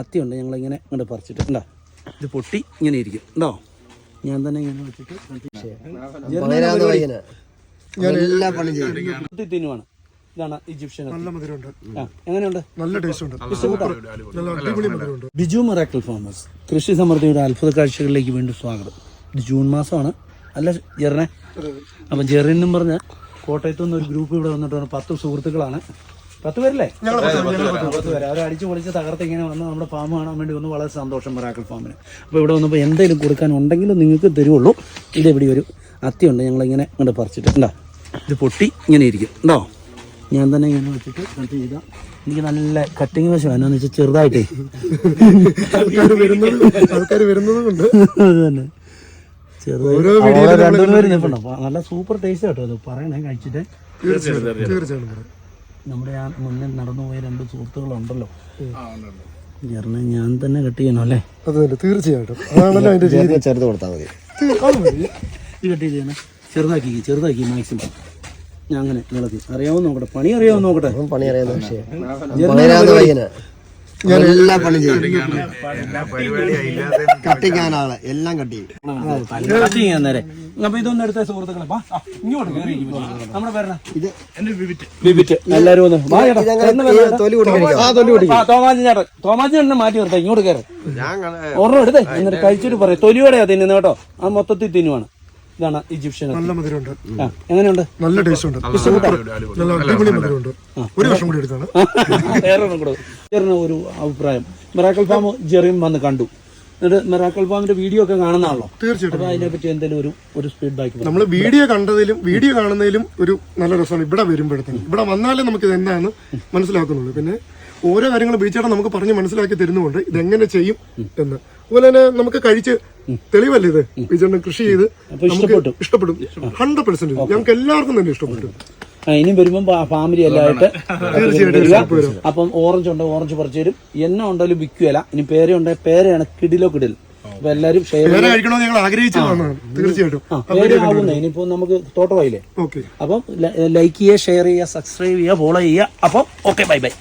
അത്തിയുണ്ട്. ഞങ്ങളിങ്ങനെ ഇങ്ങോട്ട് പറിച്ചിട്ട്. ഉണ്ടോ ഇത് പൊട്ടി ഇങ്ങനെ ഇരിക്കും. ഉണ്ടോ ഞാൻ തന്നെ ഇങ്ങനെ വെച്ചിട്ട് തിന്നുവാണ്. ഇതാണ് ഈജിപ്ഷ്യൻ നല്ല മധുരമുണ്ട്. എങ്ങനെയുണ്ട്? നല്ല ടേസ്റ്റ് ഉണ്ട് ബിജു മെറാക്കിൾ ഫാമേഴ്സ്. കൃഷി സമൃദ്ധിയുടെ അത്ഭുത കാഴ്ചകളിലേക്ക് വീണ്ടും സ്വാഗതം. ഇത് ജൂൺ മാസമാണ്. അല്ല ജെറിനെ. അപ്പം ജെറിനും പറഞ്ഞ് കോട്ടയത്തു നിന്ന് ഒരു ഗ്രൂപ്പ് ഇവിടെ വന്നിട്ട് പറഞ്ഞു പത്ത് സുഹൃത്തുക്കളാണ്. പത്ത് പേരല്ലേ? പത്ത് പേര് അവർ അടിച്ചു പൊളിച്ച് തകർത്ത് ഇങ്ങനെ വന്ന് നമ്മുടെ ഫാം കാണാൻ വേണ്ടി വന്ന് വളരെ സന്തോഷം മെറാക്കിൾ ഫാമിന് അപ്പോൾ ഇവിടെ വന്നപ്പോൾ എന്തെങ്കിലും കൊടുക്കാനുണ്ടെങ്കിലും നിങ്ങൾക്ക് തരുള്ളൂ ഇത് ഇവിടെ ഒരു അത്തിയുണ്ട് ഞങ്ങളിങ്ങനെ ഇങ്ങോട്ട് പറിച്ചിട്ട്. ഉണ്ടോ ഇത് പൊട്ടി ഇങ്ങനെ ഇരിക്കും. ഉണ്ടോ ഞാൻ തന്നെ ഇങ്ങനെ വെച്ചിട്ട് കട്ട് ചെയ്താൽ എനിക്ക് നല്ല കട്ടിങ് വശം എന്നാന്ന് വെച്ചാൽ ചെറുതായിട്ടേ. ആൾക്കാർ വരുന്നത് കൊണ്ട് തന്നെ. ചെറുതായിട്ട് രണ്ടുമൂന്ന് പേര് നിൽപ്പുണ്ടോ നല്ല സൂപ്പർ ടേസ്റ്റ് കേട്ടോ അത് പറയണേ കഴിച്ചിട്ട്. തീർച്ചയായിട്ടും. നമ്മുടെ ആ മുന്നിൽ നടന്നു പോയ രണ്ട് സുഹൃത്തുക്കളുണ്ടല്ലോ. ചേർന്ന് ഞാൻ തന്നെ കട്ട് ചെയ്യണം അല്ലേ? അത് തന്നെ തീർച്ചയായിട്ടും. അതാണല്ലോ അതിന്റെ രീതി. ചേർത്ത് കൊടുത്താൽ മതി. ഇത് കട്ട് ചെയ്യണം. ചെറുതാക്കി ചെറുതാക്കി മാക്സിമം ഞാൻ അങ്ങനെ നീളത്തി അറിയാവുന്ന നോക്കട്ടെ? പണി അറിയാവുന്ന നോക്കട്ടെ? അവൻ പണി അറിയാവുന്ന വിഷയം. പയ്യന് ഞാൻ എല്ലാ പണിയും ചെയ്യും. കട്ടിക്കാനാൾ എല്ലാം കട്ടി ചെയ്യും. നേരെ. അപ്പൊ ഇതൊന്നും എടുത്ത സുഹൃത്തുക്കളെ. വാ, ആ, ഇങ്ങോട്ട് കേറി ഇരിക്ക് മനുഷ്യൻ. നമ്മുടെ പേരണ ഇത് ബിബിറ്റ് എല്ലാരും ഒന്ന് വാ ചേട്ടാ. ഇതങ്ങനെ ചേട്ടന് ഈ തൊലി ആ, ചേട്ടൻ ചേട്ടനെ മാറ്റി നിർത്താം ഇങ്ങോട്ട് കയറി. ഒരെണ്ണം എടുത്തേ. എന്നിട്ട് കഴിച്ചിട്ട് പറയാം. തൊലിയോടെയാ തിന്നുന്നത് കേട്ടോ. ആ മൊത്തത്തിൽ തിന്നുവാണ്. ഇതാണ് ഈജിപ്ഷ്യൻ. നല്ല മധുരമുണ്ട്. എങ്ങനെയുണ്ട്? നല്ല ടേസ്റ്റ് ഉണ്ട്. നല്ല അടിപൊളി മധുരമുണ്ട്. ഒരു വർഷം കൂടി എടുത്താണ്. വേറെ കൂടെ. ഒരു അഭിപ്രായം. മെറാക്കൽ ഫാം ജെറിയും വന്ന് കണ്ടു. എന്നിട്ട് മെറാക്കൽ ഫാമിന്റെ വീഡിയോ ഒക്കെ കാണുന്നതാണല്ലോ. തീർച്ചയായിട്ടും. അതിനെ പറ്റി എന്തെങ്കിലും ഒരു ഒരു ബാക്ക് നമ്മൾ വീഡിയോ കണ്ടതിലും വീഡിയോ കാണുന്നതിലും ഒരു നല്ല രസമാണ് ഇവിടെ വരുമ്പോഴത്തേക്കും ഇവിടെ വന്നാലേ നമുക്ക് ഇത് എന്താണെന്ന് മനസ്സിലാക്കുന്നുള്ളൂ. പിന്നെ ഓരോ കാര്യങ്ങൾ ബീച്ചേട്ടൻ നമുക്ക് പറഞ്ഞ് മനസ്സിലാക്കി തരുന്നുണ്ട് ഇതെങ്ങനെ ചെയ്യും എന്ന്. അതുപോലെ തന്നെ നമുക്ക് കഴിച്ച് തെളിവല്ലേ ഇത്? വിജയണ്ണൻ കൃഷി ചെയ്ത് ഇഷ്ടപ്പെട്ടു. ഇഷ്ടപ്പെടും. ഹൺഡ്രഡ് പെർസെന്റ് ഞങ്ങൾക്ക് എല്ലാവർക്കും തന്നെ ഇഷ്ടപ്പെട്ടു. ഇനിയും വരുമ്പോ ഫാമിലി എല്ലായിട്ട് വരിക. അപ്പം ഓറഞ്ച് ഉണ്ട് ഓറഞ്ച് പറിച്ചു തരും. എന്നെ ഉണ്ടെങ്കിലും വിൽക്കുകയല്ല. ഇനി പേര ഉണ്ട് പേരയാണ് കിടിലോ കിടിൽ. അപ്പൊ എല്ലാരും ആവുന്നേ. ഇനിയിപ്പോ നമുക്ക് തോട്ടമായില്ലേ അപ്പം ലൈക്ക് ചെയ്യുക ഷെയർ ചെയ്യുക സബ്സ്ക്രൈബ് ചെയ്യുക ഫോളോ ചെയ്യുക. അപ്പം ഓക്കെ ബൈ ബൈ